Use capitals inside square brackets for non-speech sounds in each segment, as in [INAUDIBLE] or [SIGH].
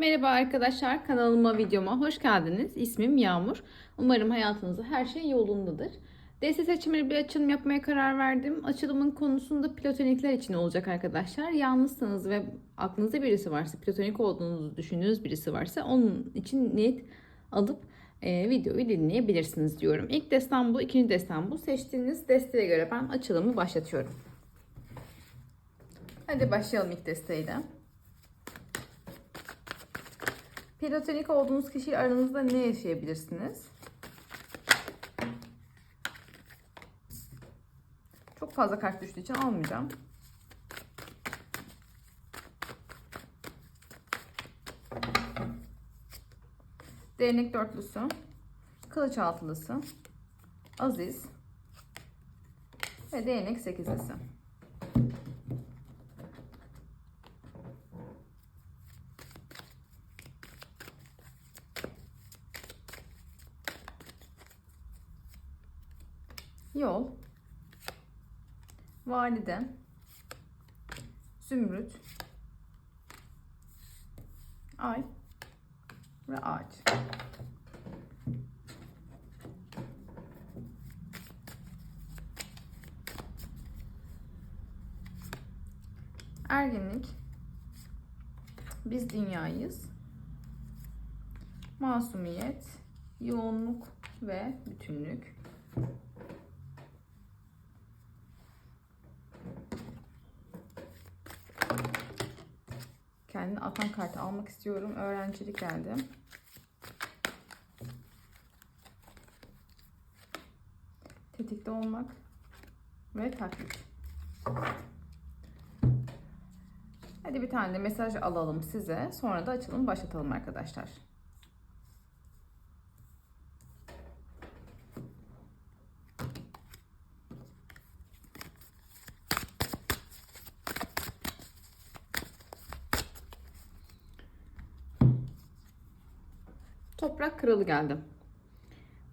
Merhaba arkadaşlar, kanalıma, videoma hoş geldiniz. İsmim Yağmur. Umarım hayatınızda her şey yolundadır. DSS seçimleri bir açılım yapmaya karar verdim. Açılımın konusunda platonikler için olacak arkadaşlar. Yalnızsanız ve aklınızda birisi varsa, platonik olduğunuzu düşündüğünüz birisi varsa onun için niyet alıp e, videoyu dinleyebilirsiniz diyorum. İlk destem bu, ikinci destem bu. Seçtiğiniz desteğe göre ben açılımı başlatıyorum. Hadi başlayalım ilk desteğiyle. Platonik olduğunuz kişiyle aranızda ne yaşayabilirsiniz? Çok fazla kart düştüğü için almayacağım. Değnek dörtlüsü, kılıç altılısı, aziz ve değnek sekizlisi. Yol, valide, zümrüt, ay ve ağaç. Ergenlik, biz dünyayız, masumiyet, yoğunluk ve bütünlük. Kendine atan kartı almak istiyorum. Öğrencilik geldi. Tetikte olmak ve taklit. Hadi bir tane de mesaj alalım size. Sonra da açılım başlatalım arkadaşlar. Toprak kralı geldi.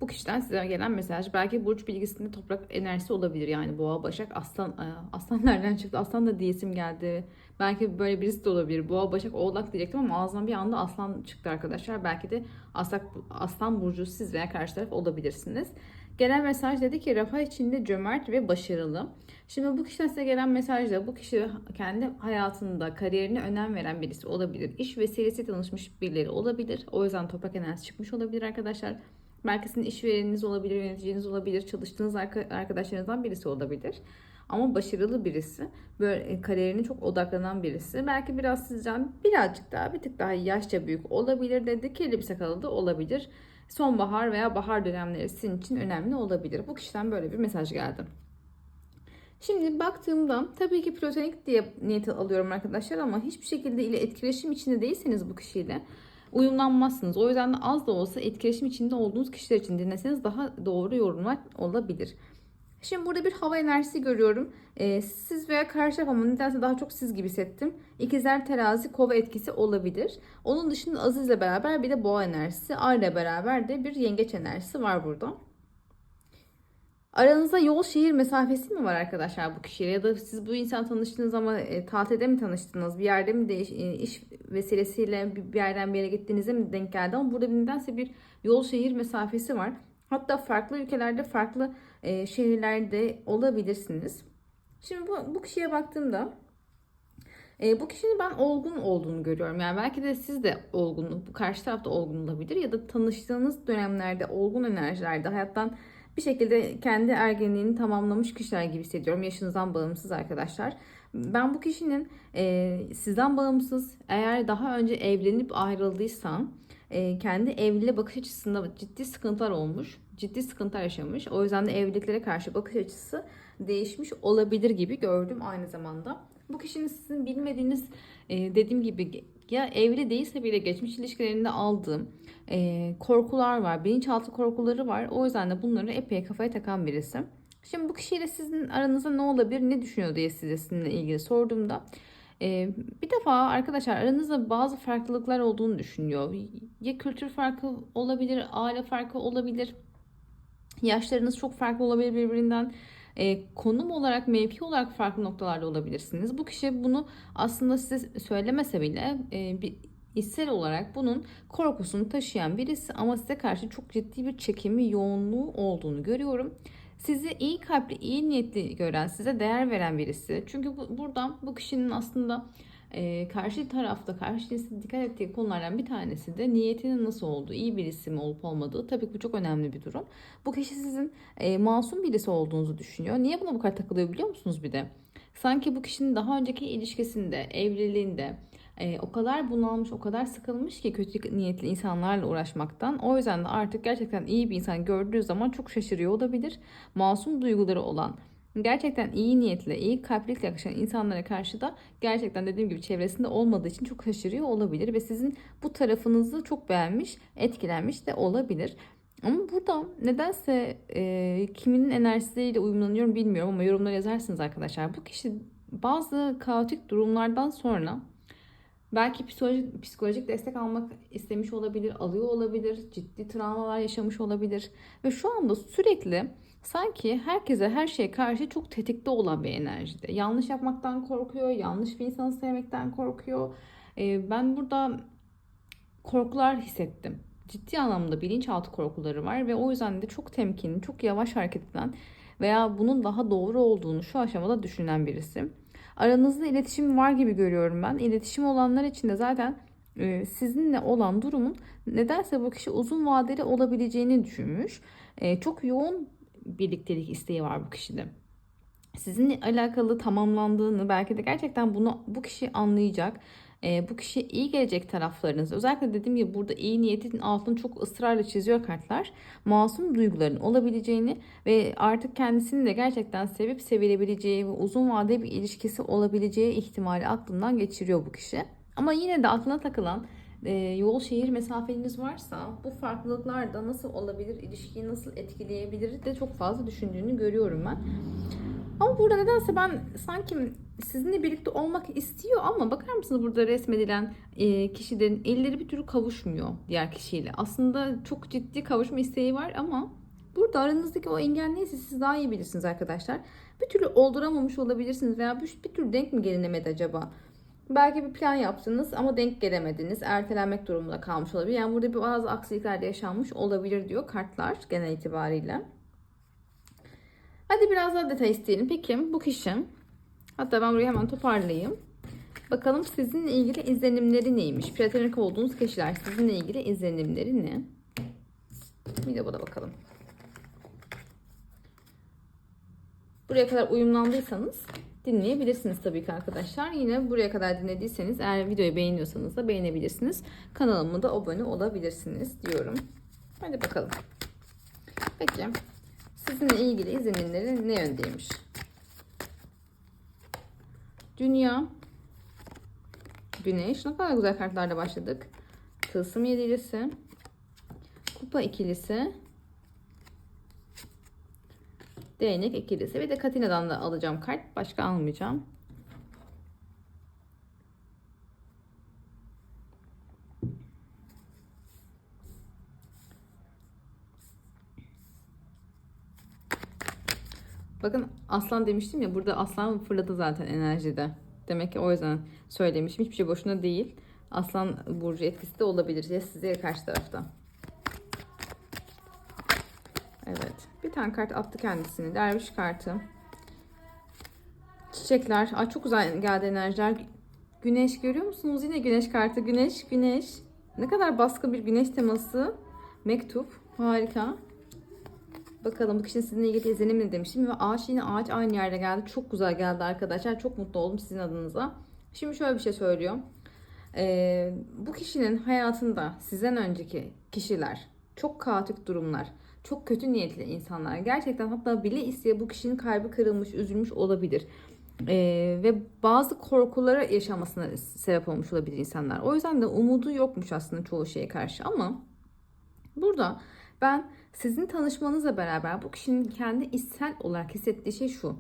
Bu kişiden size gelen mesaj belki burç bilgisinde toprak enerjisi olabilir. Yani boğa, başak, aslan. e, Aslan [LAUGHS] nereden çıktı? Aslan da diyesim geldi. Belki böyle birisi de olabilir. Boğa, başak, oğlak diyecektim ama ağzından bir anda aslan çıktı arkadaşlar. Belki de aslan, aslan burcu siz veya karşı taraf olabilirsiniz. Gelen mesaj dedi ki refah içinde cömert ve başarılı. Şimdi bu kişiden size gelen mesajda bu kişi kendi hayatında kariyerine önem veren birisi olabilir. İş vesilesi tanışmış birileri olabilir. O yüzden toprak enerjisi çıkmış olabilir arkadaşlar. Belki sizin işvereniniz olabilir, yöneticiniz olabilir, çalıştığınız arka- arkadaşlarınızdan birisi olabilir. Ama başarılı birisi, böyle kariyerine çok odaklanan birisi. Belki biraz sizden birazcık daha, bir tık daha yaşça büyük olabilir dedi. Kirli bir sakalı da olabilir. Sonbahar veya bahar dönemleri sizin için önemli olabilir. Bu kişiden böyle bir mesaj geldi. Şimdi baktığımda tabii ki platonik diye niyeti alıyorum arkadaşlar ama hiçbir şekilde ile etkileşim içinde değilseniz bu kişiyle uyumlanmazsınız. O yüzden de az da olsa etkileşim içinde olduğunuz kişiler için dinleseniz daha doğru yorumlar olabilir. Şimdi burada bir hava enerjisi görüyorum. Ee, siz veya karşı taraf nedense daha çok siz gibi hissettim. İkizler terazi kova etkisi olabilir. Onun dışında Aziz'le beraber bir de boğa enerjisi. Ay ile beraber de bir yengeç enerjisi var burada. Aranızda yol şehir mesafesi mi var arkadaşlar bu kişiyle ya da siz bu insan tanıştığınız ama e, tatilde mi tanıştınız bir yerde mi değiş, e, iş vesilesiyle bir yerden bir yere gittiğinizde mi denk geldi ama burada nedense bir yol şehir mesafesi var. Hatta farklı ülkelerde farklı e, şehirlerde olabilirsiniz. Şimdi bu, bu kişiye baktığımda e, bu kişinin ben olgun olduğunu görüyorum. Yani belki de siz de olgun, bu karşı tarafta olgun olabilir ya da tanıştığınız dönemlerde olgun enerjilerde hayattan bir şekilde kendi ergenliğini tamamlamış kişiler gibi hissediyorum. Yaşınızdan bağımsız arkadaşlar. Ben bu kişinin e, sizden bağımsız eğer daha önce evlenip ayrıldıysan kendi evliliğe bakış açısında ciddi sıkıntılar olmuş. Ciddi sıkıntılar yaşamış. O yüzden de evliliklere karşı bakış açısı değişmiş olabilir gibi gördüm aynı zamanda. Bu kişinin sizin bilmediğiniz e, dediğim gibi ya evli değilse bile geçmiş ilişkilerinde aldığım e, korkular var. Bilinçaltı korkuları var. O yüzden de bunları epey kafaya takan birisi. Şimdi bu kişiyle sizin aranızda ne olabilir, ne düşünüyor diye size sizinle ilgili sorduğumda bir defa arkadaşlar aranızda bazı farklılıklar olduğunu düşünüyor. Ya kültür farkı olabilir, aile farkı olabilir. Yaşlarınız çok farklı olabilir birbirinden. Konum olarak, mevki olarak farklı noktalarda olabilirsiniz. Bu kişi bunu aslında size söylemese bile bir içsel olarak bunun korkusunu taşıyan birisi ama size karşı çok ciddi bir çekimi yoğunluğu olduğunu görüyorum. Sizi iyi kalpli, iyi niyetli gören, size değer veren birisi. Çünkü bu, buradan bu kişinin aslında e, karşı tarafta, karşı cinsin dikkat ettiği konulardan bir tanesi de niyetinin nasıl olduğu, iyi birisi mi olup olmadığı. Tabii ki bu çok önemli bir durum. Bu kişi sizin e, masum birisi olduğunuzu düşünüyor. Niye buna bu kadar takılıyor biliyor musunuz bir de? Sanki bu kişinin daha önceki ilişkisinde, evliliğinde e, o kadar bunalmış, o kadar sıkılmış ki kötü niyetli insanlarla uğraşmaktan. O yüzden de artık gerçekten iyi bir insan gördüğü zaman çok şaşırıyor olabilir. Masum duyguları olan, gerçekten iyi niyetle, iyi kalplikle yaklaşan insanlara karşı da gerçekten dediğim gibi çevresinde olmadığı için çok şaşırıyor olabilir ve sizin bu tarafınızı çok beğenmiş, etkilenmiş de olabilir. Ama burada nedense e, kiminin enerjisiyle uyumlanıyorum bilmiyorum ama yorumlara yazarsınız arkadaşlar. Bu kişi bazı kaotik durumlardan sonra belki psikolojik, psikolojik destek almak istemiş olabilir, alıyor olabilir, ciddi travmalar yaşamış olabilir ve şu anda sürekli sanki herkese her şeye karşı çok tetikte olan bir enerjide. Yanlış yapmaktan korkuyor, yanlış bir insanı sevmekten korkuyor. E, ben burada korkular hissettim ciddi anlamda bilinçaltı korkuları var ve o yüzden de çok temkinli, çok yavaş hareket eden veya bunun daha doğru olduğunu şu aşamada düşünen birisi. Aranızda iletişim var gibi görüyorum ben. İletişim olanlar için de zaten e, sizinle olan durumun nedense bu kişi uzun vadeli olabileceğini düşünmüş. E, çok yoğun birliktelik isteği var bu kişide. Sizinle alakalı tamamlandığını belki de gerçekten bunu bu kişi anlayacak e, bu kişiye iyi gelecek taraflarınız özellikle dediğim gibi burada iyi niyetin altını çok ısrarla çiziyor kartlar. Masum duyguların olabileceğini ve artık kendisini de gerçekten sevip sevilebileceği ve uzun vadeli bir ilişkisi olabileceği ihtimali aklından geçiriyor bu kişi. Ama yine de aklına takılan e, yol şehir mesafeniz varsa bu farklılıklar da nasıl olabilir, ilişkiyi nasıl etkileyebilir de çok fazla düşündüğünü görüyorum ben. Ama burada nedense ben sanki sizinle birlikte olmak istiyor ama bakar mısınız burada resmedilen e, kişilerin elleri bir türlü kavuşmuyor diğer kişiyle. Aslında çok ciddi kavuşma isteği var ama burada aranızdaki o engel neyse siz daha iyi bilirsiniz arkadaşlar. Bir türlü olduramamış olabilirsiniz veya bir, bir türlü denk mi gelinemedi acaba? Belki bir plan yaptınız ama denk gelemediniz. Ertelenmek durumunda kalmış olabilir. Yani burada bazı aksilikler de yaşanmış olabilir diyor kartlar genel itibariyle. Hadi biraz daha detay isteyelim. Peki bu kişi hatta ben burayı hemen toparlayayım. Bakalım sizinle ilgili izlenimleri neymiş? Platonik olduğunuz kişiler sizinle ilgili izlenimleri ne? Bir de buna bakalım. Buraya kadar uyumlandıysanız dinleyebilirsiniz tabii ki arkadaşlar. Yine buraya kadar dinlediyseniz eğer videoyu beğeniyorsanız da beğenebilirsiniz. Kanalıma da abone olabilirsiniz diyorum. Hadi bakalım. Peki. Sizinle ilgili izlenimleri ne yöndeymiş? Dünya, Güneş. Ne kadar güzel kartlarla başladık. Tılsım yedilisi, Kupa ikilisi, Değnek ikilisi. Bir de Katina'dan da alacağım kart. Başka almayacağım. Bakın aslan demiştim ya burada aslan fırladı zaten enerjide. Demek ki o yüzden söylemişim. Hiçbir şey boşuna değil. Aslan burcu etkisi de olabilir. Ya size ya karşı tarafta. Evet. Bir tane kart attı kendisini. Derviş kartı. Çiçekler. Ay çok güzel geldi enerjiler. Güneş görüyor musunuz? Yine güneş kartı. Güneş, güneş. Ne kadar baskın bir güneş teması. Mektup. Harika. Bakalım bu kişinin sizinle ilgili izlenim ne demiştim. Ve ağaç yine ağaç aynı yerde geldi. Çok güzel geldi arkadaşlar. Çok mutlu oldum sizin adınıza. Şimdi şöyle bir şey söylüyor. Ee, bu kişinin hayatında sizden önceki kişiler çok kaotik durumlar, çok kötü niyetli insanlar. Gerçekten hatta bile isteye bu kişinin kalbi kırılmış, üzülmüş olabilir. Ee, ve bazı korkulara yaşamasına sebep olmuş olabilir insanlar. O yüzden de umudu yokmuş aslında çoğu şeye karşı ama burada ben sizin tanışmanızla beraber bu kişinin kendi içsel olarak hissettiği şey şu.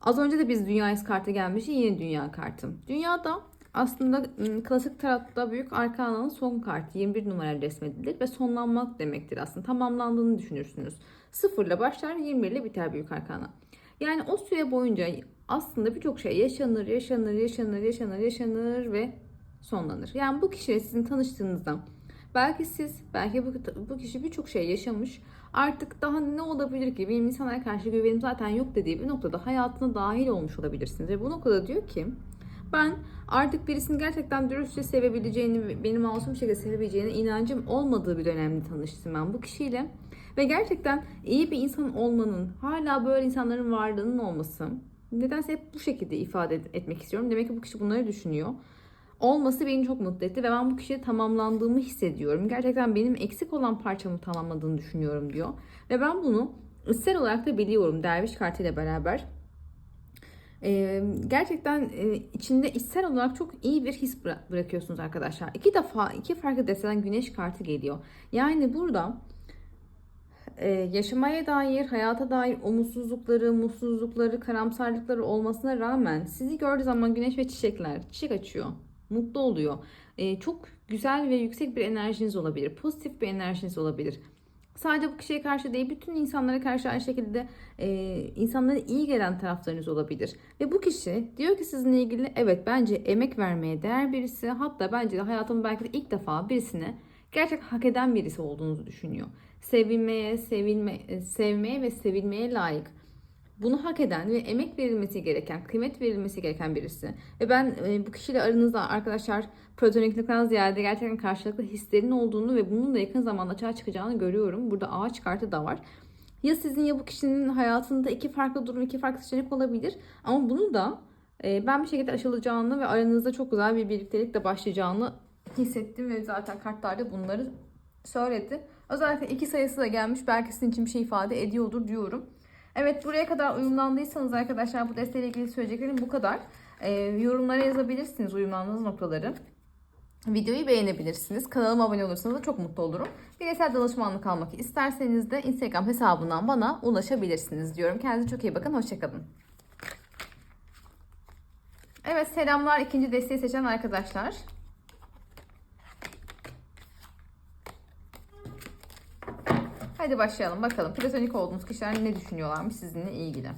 Az önce de biz dünya kartı gelmişti. Yine dünya kartım. Dünyada aslında ıı, klasik taratta büyük arkananın son kartı 21 numara resmedilir ve sonlanmak demektir aslında. Tamamlandığını düşünürsünüz. Sıfırla başlar 21 ile biter büyük arkana. Yani o süre boyunca aslında birçok şey yaşanır, yaşanır, yaşanır, yaşanır, yaşanır ve sonlanır. Yani bu kişiyle sizin tanıştığınızda belki siz, belki bu, bu kişi birçok şey yaşamış. Artık daha ne olabilir ki? Benim insanlara karşı güvenim zaten yok dediği bir noktada hayatına dahil olmuş olabilirsiniz. Ve bu noktada diyor ki ben artık birisini gerçekten dürüstçe sevebileceğini, benim masum şekilde sevebileceğine inancım olmadığı bir dönemde tanıştım ben bu kişiyle. Ve gerçekten iyi bir insan olmanın, hala böyle insanların varlığının olması, nedense hep bu şekilde ifade et- etmek istiyorum. Demek ki bu kişi bunları düşünüyor. Olması beni çok mutlu etti ve ben bu kişiye tamamlandığımı hissediyorum. Gerçekten benim eksik olan parçamı tamamladığını düşünüyorum diyor. Ve ben bunu içsel olarak da biliyorum derviş kartıyla beraber. Ee, gerçekten e, içinde içsel olarak çok iyi bir his bıra- bırakıyorsunuz arkadaşlar. İki defa iki farklı desen güneş kartı geliyor. Yani burada e, yaşamaya dair, hayata dair umutsuzlukları, mutsuzlukları, karamsarlıkları olmasına rağmen sizi gördüğü zaman güneş ve çiçekler çiçek açıyor. Mutlu oluyor. E, çok güzel ve yüksek bir enerjiniz olabilir. Pozitif bir enerjiniz olabilir. Sadece bu kişiye karşı değil, bütün insanlara karşı aynı şekilde e, insanlara iyi gelen taraflarınız olabilir. Ve bu kişi diyor ki sizinle ilgili evet bence emek vermeye değer birisi. Hatta bence de hayatımın belki de ilk defa birisine gerçek hak eden birisi olduğunuzu düşünüyor. Sevilmeye, sevilme, e, sevmeye ve sevilmeye layık. Bunu hak eden ve emek verilmesi gereken, kıymet verilmesi gereken birisi. Ve ben e, bu kişiyle aranızda arkadaşlar platoniklikten ziyade gerçekten karşılıklı hislerin olduğunu ve bunun da yakın zamanda açığa çıkacağını görüyorum. Burada ağaç kartı da var. Ya sizin ya bu kişinin hayatında iki farklı durum, iki farklı seçenek olabilir. Ama bunu da e, ben bir şekilde aşılacağını ve aranızda çok güzel bir birliktelikle başlayacağını hissettim ve zaten kartlarda bunları söyledi. Özellikle iki sayısı da gelmiş. Belki sizin için bir şey ifade ediyordur diyorum. Evet buraya kadar uyumlandıysanız arkadaşlar bu desteğiyle ilgili söyleyeceklerim bu kadar. Ee, yorumlara yazabilirsiniz uyumlandığınız noktaları. Videoyu beğenebilirsiniz. Kanalıma abone olursanız da çok mutlu olurum. Bireysel danışmanlık almak isterseniz de Instagram hesabından bana ulaşabilirsiniz diyorum. Kendinize çok iyi bakın. Hoşçakalın. Evet selamlar ikinci desteği seçen arkadaşlar. Hadi başlayalım bakalım. Platonik olduğunuz kişiler ne düşünüyorlarmış sizinle ilgili.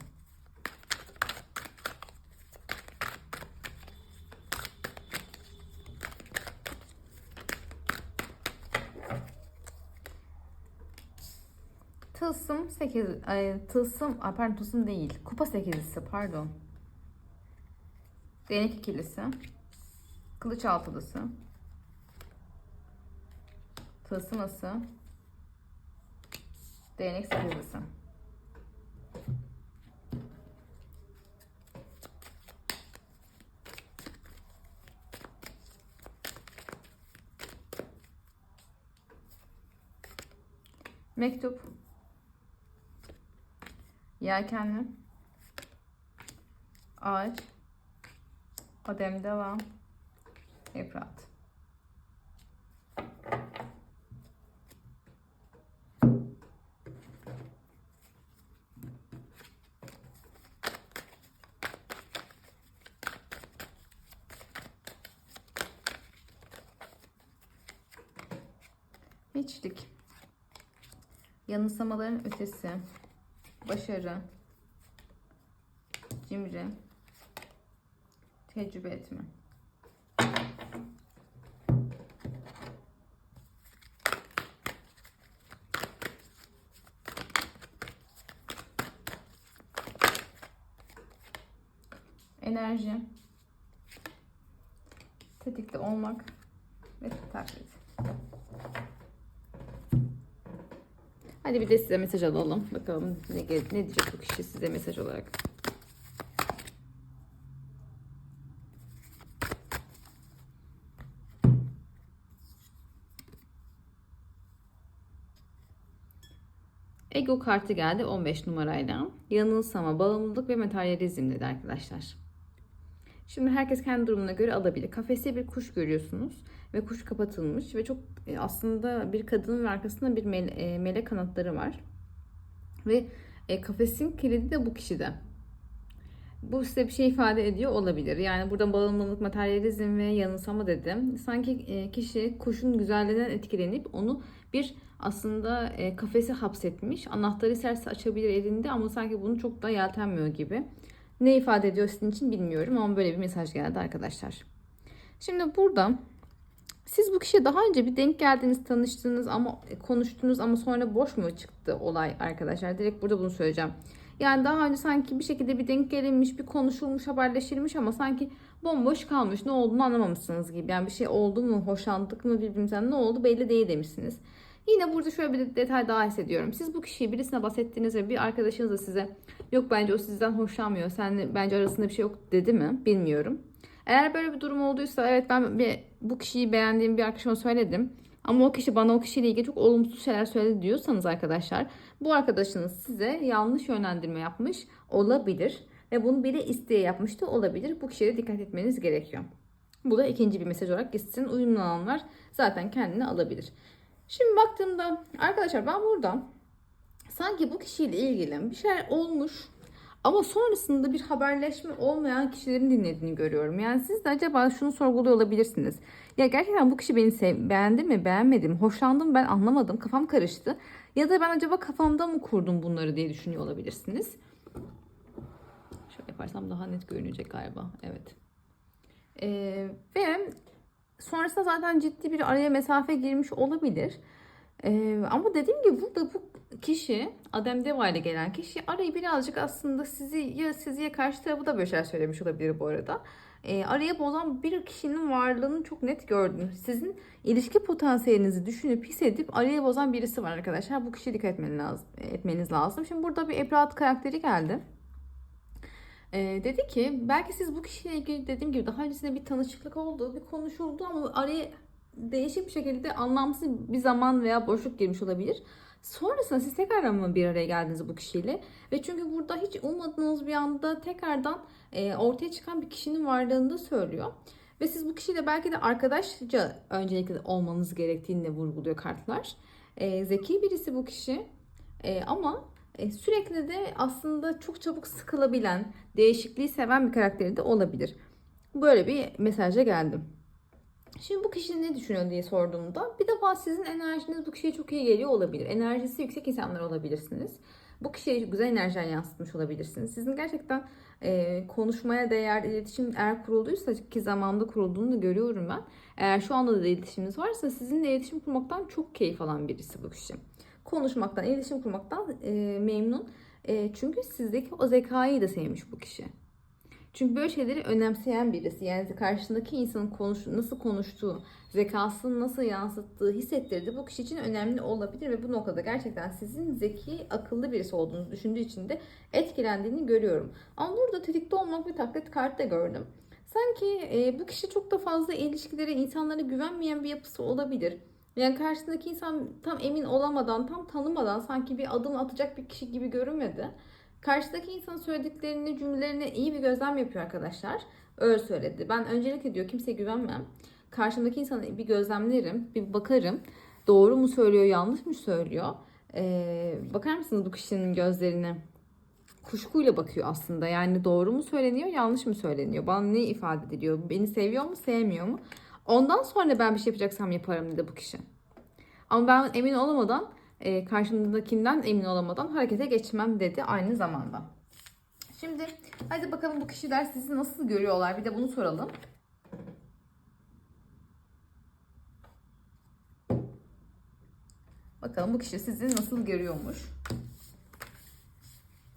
Tılsım 8, ay, tılsım, ay pardon tılsım değil. Kupa 8'lisi pardon. Değnek ikilisi. Kılıç altılısı. Tılsıması. Değnek sakızlısı. Mektup. Yelkenli. Ağaç. Adem devam. Efrat. Yanılsamaların ötesi. Başarı. Cimri. Tecrübe etme. Enerji. Tetikte olmak ve taklit. Hadi bir de size mesaj alalım. Bakalım ne, ne diyecek bu kişi size mesaj olarak. Ego kartı geldi 15 numarayla. Yanılsama, bağımlılık ve materyalizm dedi arkadaşlar. Şimdi herkes kendi durumuna göre alabilir. Kafeste bir kuş görüyorsunuz ve kuş kapatılmış ve çok e, aslında bir kadının arkasında bir mele, e, melek kanatları var. Ve e, kafesin kilidi de bu kişide. Bu size bir şey ifade ediyor olabilir. Yani burada bağımlılık, materyalizm ve yanılsama dedim. Sanki kişi kuşun güzelliğinden etkilenip onu bir aslında kafese hapsetmiş. Anahtarı isterse açabilir elinde ama sanki bunu çok da yeltenmiyor gibi. Ne ifade ediyor sizin için bilmiyorum ama böyle bir mesaj geldi arkadaşlar. Şimdi burada siz bu kişiye daha önce bir denk geldiniz, tanıştınız ama e, konuştunuz ama sonra boş mu çıktı olay arkadaşlar? Direkt burada bunu söyleyeceğim. Yani daha önce sanki bir şekilde bir denk gelinmiş, bir konuşulmuş, haberleşilmiş ama sanki bomboş kalmış. Ne olduğunu anlamamışsınız gibi. Yani bir şey oldu mu, hoşlandık mı birbirimizden ne oldu belli değil demişsiniz. Yine burada şöyle bir detay daha hissediyorum. Siz bu kişiyi birisine bahsettiniz ve bir arkadaşınız da size yok bence o sizden hoşlanmıyor. Sen bence arasında bir şey yok dedi mi? Bilmiyorum. Eğer böyle bir durum olduysa evet ben bir, bu kişiyi beğendiğim bir arkadaşıma söyledim. Ama o kişi bana o kişiyle ilgili çok olumsuz şeyler söyledi diyorsanız arkadaşlar bu arkadaşınız size yanlış yönlendirme yapmış olabilir. Ve bunu bile isteye yapmış da olabilir. Bu kişiye dikkat etmeniz gerekiyor. Bu da ikinci bir mesaj olarak gitsin. Uyumlananlar zaten kendini alabilir. Şimdi baktığımda arkadaşlar ben burada sanki bu kişiyle ilgili bir şeyler olmuş ama sonrasında bir haberleşme olmayan kişilerin dinlediğini görüyorum. Yani siz de acaba şunu sorguluyor olabilirsiniz. Ya gerçekten bu kişi beni sev beğendi mi, beğenmedi mi, hoşlandım ben anlamadım, kafam karıştı. Ya da ben acaba kafamda mı kurdum bunları diye düşünüyor olabilirsiniz. Şöyle yaparsam daha net görünecek galiba. Evet. Ee, ve sonrasında zaten ciddi bir araya mesafe girmiş olabilir. Ee, ama dediğim gibi burada bu kişi Adem Deva ile gelen kişi arayı birazcık aslında sizi ya sizi ya karşı tarafı da böyle şeyler söylemiş olabilir bu arada. Ee, araya bozan bir kişinin varlığını çok net gördüm. Sizin ilişki potansiyelinizi düşünüp hissedip araya bozan birisi var arkadaşlar. Bu kişiye dikkat etmeniz lazım. Etmeniz lazım. Şimdi burada bir Ebrat karakteri geldi. Ee, dedi ki belki siz bu kişiyle ilgili dediğim gibi daha öncesinde bir tanışıklık oldu, bir konuşuldu ama araya değişik bir şekilde anlamsız bir zaman veya boşluk girmiş olabilir. Sonrasında siz tekrardan mı bir araya geldiniz bu kişiyle? Ve çünkü burada hiç ummadığınız bir anda tekrardan e, ortaya çıkan bir kişinin varlığını da söylüyor. Ve siz bu kişiyle belki de arkadaşça öncelikle olmanız gerektiğini de vurguluyor kartlar. E, zeki birisi bu kişi E, ama e, sürekli de aslında çok çabuk sıkılabilen, değişikliği seven bir karakteri de olabilir. Böyle bir mesajla geldim. Şimdi bu kişi ne düşünüyor diye sorduğumda bir defa sizin enerjiniz bu kişiye çok iyi geliyor olabilir. Enerjisi yüksek insanlar olabilirsiniz. Bu kişiye güzel enerjiler yansıtmış olabilirsiniz. Sizin gerçekten e, konuşmaya değer iletişim eğer kurulduysa ki zamanda kurulduğunu da görüyorum ben. Eğer şu anda da iletişiminiz varsa sizinle iletişim kurmaktan çok keyif alan birisi bu kişi. Konuşmaktan, iletişim kurmaktan e, memnun. E, çünkü sizdeki o zekayı da sevmiş bu kişi. Çünkü böyle şeyleri önemseyen birisi. Yani karşısındaki insanın konuş, nasıl konuştuğu, zekasını nasıl yansıttığı, hissettirdiği bu kişi için önemli olabilir ve bu noktada gerçekten sizin zeki, akıllı birisi olduğunuzu düşündüğü için de etkilendiğini görüyorum. Ama burada tetikte olmak bir taklit kartı da gördüm. Sanki e, bu kişi çok da fazla ilişkilere, insanlara güvenmeyen bir yapısı olabilir. Yani karşısındaki insan tam emin olamadan, tam tanımadan sanki bir adım atacak bir kişi gibi görünmedi. Karşıdaki insanın söylediklerini, cümlelerini iyi bir gözlem yapıyor arkadaşlar. Öyle söyledi. Ben öncelikle diyor kimseye güvenmem. Karşımdaki insanı bir gözlemlerim, bir bakarım. Doğru mu söylüyor, yanlış mı söylüyor? Ee, bakar mısınız bu kişinin gözlerine? Kuşkuyla bakıyor aslında. Yani doğru mu söyleniyor, yanlış mı söyleniyor? Bana ne ifade ediliyor? Beni seviyor mu, sevmiyor mu? Ondan sonra ben bir şey yapacaksam yaparım dedi bu kişi. Ama ben emin olamadan e, karşımdakinden emin olamadan harekete geçmem dedi aynı zamanda. Şimdi hadi bakalım bu kişiler sizi nasıl görüyorlar bir de bunu soralım. Bakalım bu kişi sizi nasıl görüyormuş.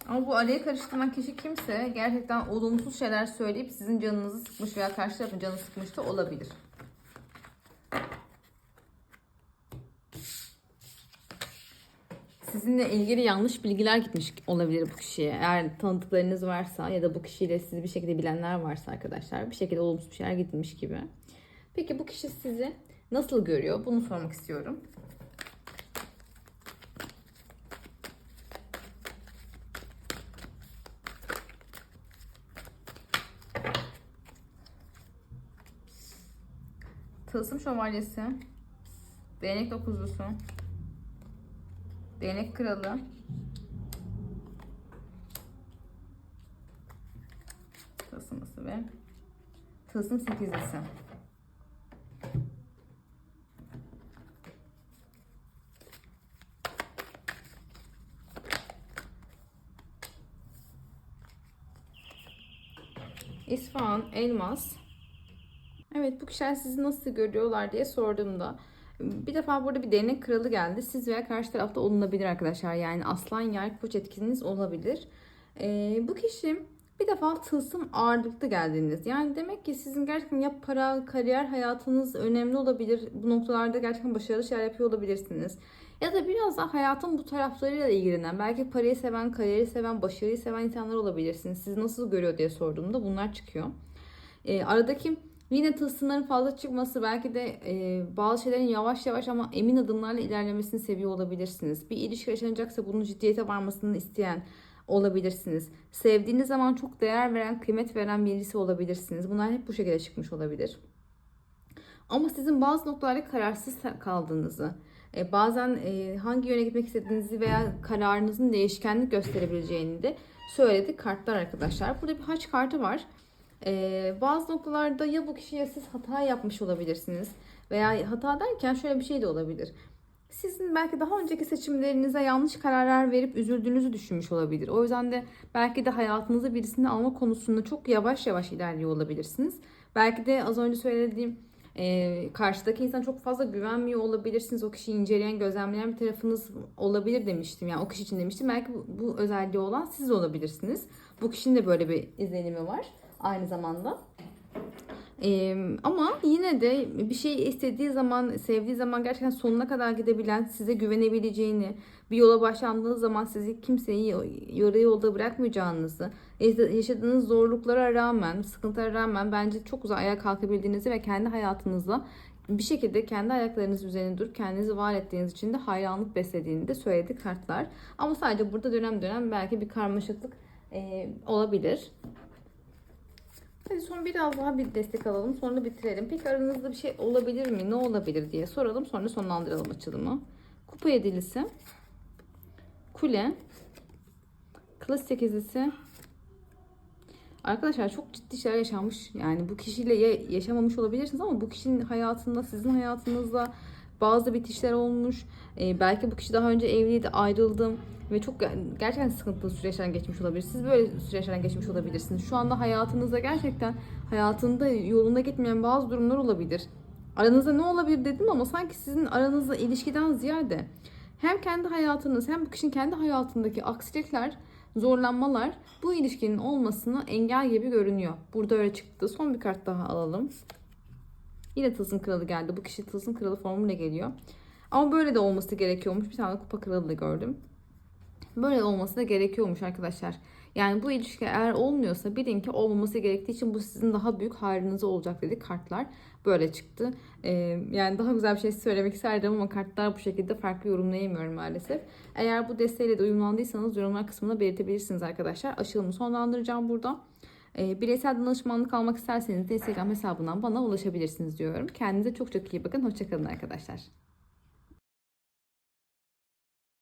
Ama bu araya karıştıran kişi kimse gerçekten olumsuz şeyler söyleyip sizin canınızı sıkmış veya karşı tarafın canını sıkmış da olabilir. Sizinle ilgili yanlış bilgiler gitmiş olabilir bu kişiye. Eğer tanıdıklarınız varsa ya da bu kişiyle sizi bir şekilde bilenler varsa arkadaşlar bir şekilde olumsuz bir şeyler gitmiş gibi. Peki bu kişi sizi nasıl görüyor? Bunu sormak istiyorum. Tılsım şövalyesi. Değnek dokuzlusu. Değnek kralı. Tılsımısı ve tılsım sekizlisi. İsfahan, elmas. Evet bu kişiler sizi nasıl görüyorlar diye sorduğumda bir defa burada bir değnek kralı geldi. Siz veya karşı tarafta olunabilir arkadaşlar. Yani aslan yay koç etkiniz olabilir. Ee, bu kişi bir defa tılsım ağırlıklı geldiniz. Yani demek ki sizin gerçekten ya para, kariyer hayatınız önemli olabilir. Bu noktalarda gerçekten başarılı şeyler yapıyor olabilirsiniz. Ya da biraz da hayatın bu taraflarıyla ilgilenen, belki parayı seven, kariyeri seven, başarıyı seven insanlar olabilirsiniz. Sizi nasıl görüyor diye sorduğumda bunlar çıkıyor. Ee, aradaki Yine tılsımların fazla çıkması belki de e, bazı şeylerin yavaş yavaş ama emin adımlarla ilerlemesini seviyor olabilirsiniz. Bir ilişki yaşanacaksa bunun ciddiyete varmasını isteyen olabilirsiniz. Sevdiğiniz zaman çok değer veren, kıymet veren birisi olabilirsiniz. Bunlar hep bu şekilde çıkmış olabilir. Ama sizin bazı noktalarda kararsız kaldığınızı, e, bazen e, hangi yöne gitmek istediğinizi veya kararınızın değişkenlik gösterebileceğini de söyledi kartlar arkadaşlar. Burada bir haç kartı var. Ee, bazı noktalarda ya bu kişiye siz hata yapmış olabilirsiniz veya hata derken şöyle bir şey de olabilir. Sizin belki daha önceki seçimlerinize yanlış kararlar verip üzüldüğünüzü düşünmüş olabilir. O yüzden de belki de hayatınıza birisini alma konusunda çok yavaş yavaş ilerliyor olabilirsiniz. Belki de az önce söylediğim e, karşıdaki insan çok fazla güvenmiyor olabilirsiniz. O kişiyi inceleyen, gözlemleyen bir tarafınız olabilir demiştim. Yani o kişi için demiştim. Belki bu, bu özelliği olan siz olabilirsiniz. Bu kişinin de böyle bir izlenimi var aynı zamanda. Ee, ama yine de bir şey istediği zaman, sevdiği zaman gerçekten sonuna kadar gidebilen, size güvenebileceğini, bir yola başlandığınız zaman sizi kimseyi yarı yolda bırakmayacağınızı, yaşadığınız zorluklara rağmen, sıkıntılara rağmen bence çok uzak ayağa kalkabildiğinizi ve kendi hayatınızla bir şekilde kendi ayaklarınız üzerine durup kendinizi var ettiğiniz için de hayranlık beslediğini de söyledi kartlar. Ama sadece burada dönem dönem belki bir karmaşıklık e, olabilir. Hadi son biraz daha bir destek alalım. Sonra bitirelim. Peki aranızda bir şey olabilir mi? Ne olabilir diye soralım. Sonra sonlandıralım açılımı. Kupa yedilisi. Kule. Kılıç sekizlisi. Arkadaşlar çok ciddi şeyler yaşanmış. Yani bu kişiyle yaşamamış olabilirsiniz ama bu kişinin hayatında, sizin hayatınızda bazı bitişler olmuş. Ee, belki bu kişi daha önce evliydi, ayrıldım ve çok gerçekten sıkıntılı süreçlerden geçmiş olabilir. Siz böyle süreçlerden geçmiş olabilirsiniz. Şu anda hayatınızda gerçekten hayatında yolunda gitmeyen bazı durumlar olabilir. Aranızda ne olabilir dedim ama sanki sizin aranızda ilişkiden ziyade hem kendi hayatınız hem bu kişinin kendi hayatındaki aksilikler, zorlanmalar bu ilişkinin olmasına engel gibi görünüyor. Burada öyle çıktı. Son bir kart daha alalım. Yine tılsım kralı geldi. Bu kişi tılsım kralı formuyla geliyor. Ama böyle de olması gerekiyormuş. Bir tane kupa kralı da gördüm. Böyle olması da gerekiyormuş arkadaşlar. Yani bu ilişki eğer olmuyorsa bilin ki olmaması gerektiği için bu sizin daha büyük hayrınıza olacak dedi kartlar. Böyle çıktı. Ee, yani daha güzel bir şey söylemek isterdim ama kartlar bu şekilde farklı yorumlayamıyorum maalesef. Eğer bu desteğiyle de uyumlandıysanız yorumlar kısmında belirtebilirsiniz arkadaşlar. Açılımı sonlandıracağım burada. E, bireysel danışmanlık almak isterseniz de Instagram hesabından bana ulaşabilirsiniz diyorum. Kendinize çok çok iyi bakın. Hoşçakalın arkadaşlar.